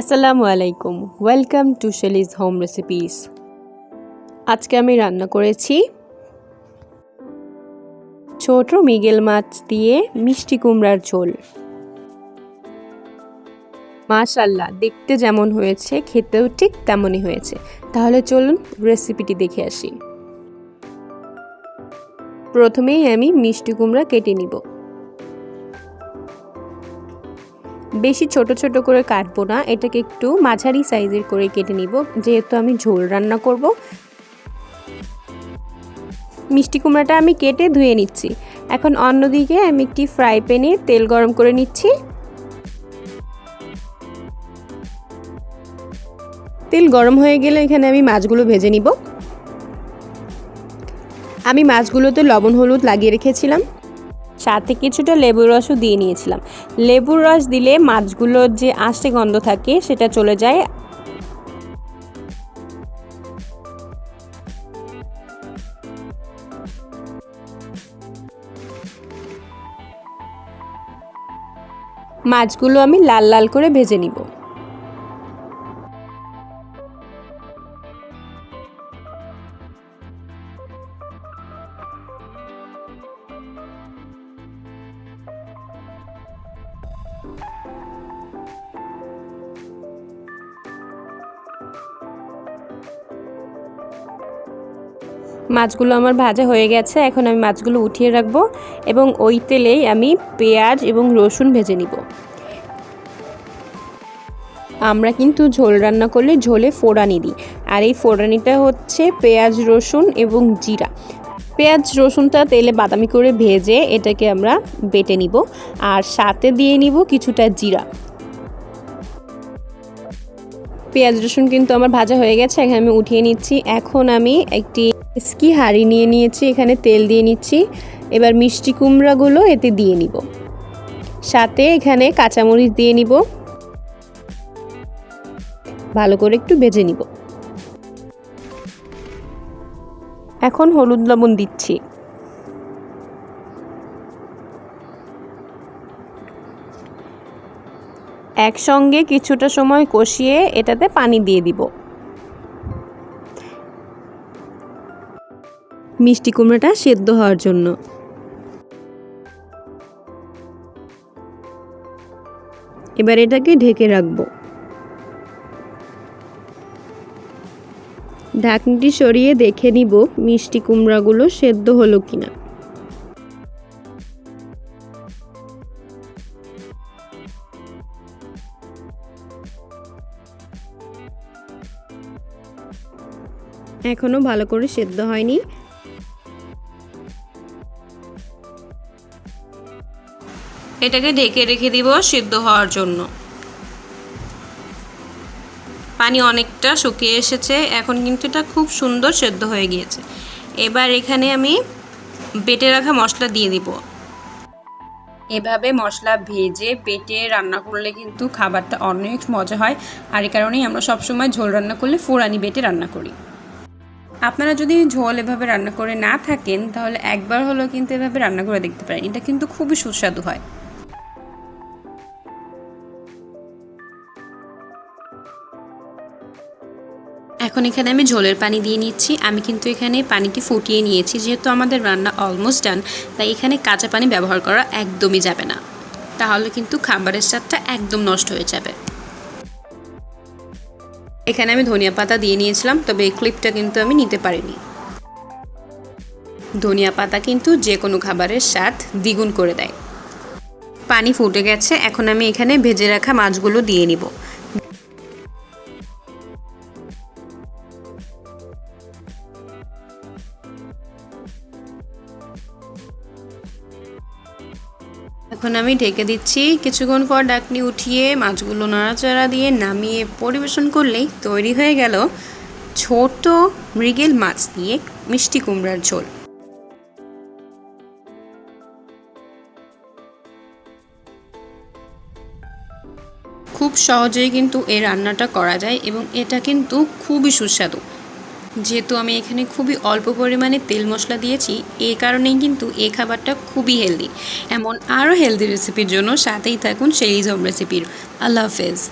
আসসালামু আলাইকুম। Welcome to Shelly's home recipes আজকে আমি রান্না করেছি ছোট মিগেল মাছ দিয়ে মিষ্টি কুমড়ার ঝোল। মাশাল্লাহ দেখতে যেমন হয়েছে, খেতেও ঠিক তেমনই হয়েছে। তাহলে চলুন রেসিপিটি দেখে আসি। প্রথমেই আমি মিষ্টি কুমড়া কেটে নিব। বেশি ছোট ছোট করে কাটবো না, এটাকে একটু মাঝারি সাইজের করে কেটে নিব, যেহেতু আমি ঝোল রান্না করব। মিষ্টি কুমড়াটা আমি কেটে ধুয়ে নিচ্ছি। এখন অন্যদিকে আমি একটি ফ্রাই প্যানে তেল গরম করে নিচ্ছি। তেল গরম হয়ে গেলে এখানে আমি মাছগুলো ভেজে নিব। আমি মাছগুলোতে লবণ, হলুদ লাগিয়ে রেখেছিলাম। সাথে কিছুটা লেবুর রসও দিয়ে নিয়েছিলাম। লেবুর রস দিলে মাছগুলোর যে আষ্টে গন্ধ থাকে, সেটা চলে যায়। মাছগুলো আমি লাল লাল করে ভেজে নিব। মাছগুলো আমার ভাজা হয়ে গেছে, এখন আমি মাছগুলো উঠিয়ে রাখব এবং ওই তেলেই আমি পেঁয়াজ এবং রসুন ভেজে নিব। আমরা কিন্তু ঝোল রান্না করলে ঝোলে ফোড়ানি দিই। আর এই ফোড়ানিটা হচ্ছে পেঁয়াজ, রসুন এবং জিরা। পেঁয়াজ, রসুনটা তেলে বাদামি করে ভেজে এটাকে আমরা বেটে নিব আর সাথে দিয়ে নিব কিছুটা জিরা। পেঁয়াজ, রসুন কিন্তু আমার ভাজা হয়ে গেছে, এখানে আমি উঠিয়ে নিচ্ছি। এখন আমি একটি স্কি হাঁড়ি নিয়ে নিয়েছি, এখানে তেল দিয়ে নিচ্ছি। এবার মিষ্টি কুমড়াগুলো এতে দিয়ে নিব। সাথে এখানে কাঁচামরিচ দিয়ে নিব। ভালো করে একটু ভেজে নিব। এখন হলুদ লবণ দিচ্ছি। একসঙ্গে কিছুটা সময় কষিয়ে এটাতে পানি দিয়ে দিব। মিষ্টি কুমড়োটা সেদ্ধ হওয়ার জন্য। এবার এটাকে ঢেকে রাখব। ঢাকনিটি সরিয়ে দেখে নিব মিষ্টি কুমড়াগুলো সেদ্ধ হলো কিনা। এখনও ভালো করে সেদ্ধ হয়নি। এটাকে ঢেকে রেখে দিব সিদ্ধ হওয়ার জন্য। পানি অনেকটা শুকিয়ে এসেছে। এখন কিন্তু এটা খুব সুন্দর সেদ্ধ হয়ে গিয়েছে। এবার এখানে আমি বেটে রাখা মশলা দিয়ে দিব। এভাবে মশলা ভেজে পেটে রান্না করলে কিন্তু খাবারটা অনেক মজা হয়। আর এই কারণেই আমরা সবসময় ঝোল রান্না করলে ফোড়ানি বেটে রান্না করি। আপনারা যদি ঝোল এভাবে রান্না করে না থাকেন, তাহলে একবার হলেও কিন্তু এভাবে রান্না করে দেখতে পারেন। এটা কিন্তু খুবই সুস্বাদু হয়। এখন এখানে আমি ঝোলের পানি দিয়ে নিচ্ছি। আমি কিন্তু এখানে পানিটি ফুটিয়ে নিয়েছি, যেহেতু আমাদের রান্না অলমোস্ট ডান তাই এখানে কাঁচা পানি ব্যবহার করা একদমই যাবে না। তাহলে কিন্তু খাবারের স্বাদটা একদম নষ্ট হয়ে যাবে। এখানে আমি ধনিয়া পাতা দিয়ে নিয়েছিলাম, তবে এই ক্লিপটা কিন্তু আমি নিতে পারিনি। ধনিয়া পাতা কিন্তু যে কোনো খাবারের স্বাদ দ্বিগুণ করে দেয়। পানি ফুটে গেছে, এখন আমি এখানে ভেজে রাখা মাছগুলো দিয়ে নিব। এখন আমি ঢেকে দিচ্ছি। কিছুক্ষণ পর ডাকনি উঠিয়ে মাছগুলো নাড়াচাড়া দিয়ে নামিয়ে পরিবেশন করলেই তৈরি হয়ে গেল ছোট মৃগেল মাছ দিয়ে মিষ্টি কুমড়ার ঝোল। খুব সহজেই কিন্তু এই রান্নাটা করা যায় এবং এটা কিন্তু খুবই সুস্বাদু। যেহেতু আমি এখানে খুবই অল্প পরিমাণে তেল মশলা দিয়েছি এই কারণেই কিন্তু এ খাবারটা খুবই হেলদি এমন আরও হেলদি রেসিপির জন্য সাথেই থাকুন সেই সব রেসিপির আল্লাহ হাফেজ।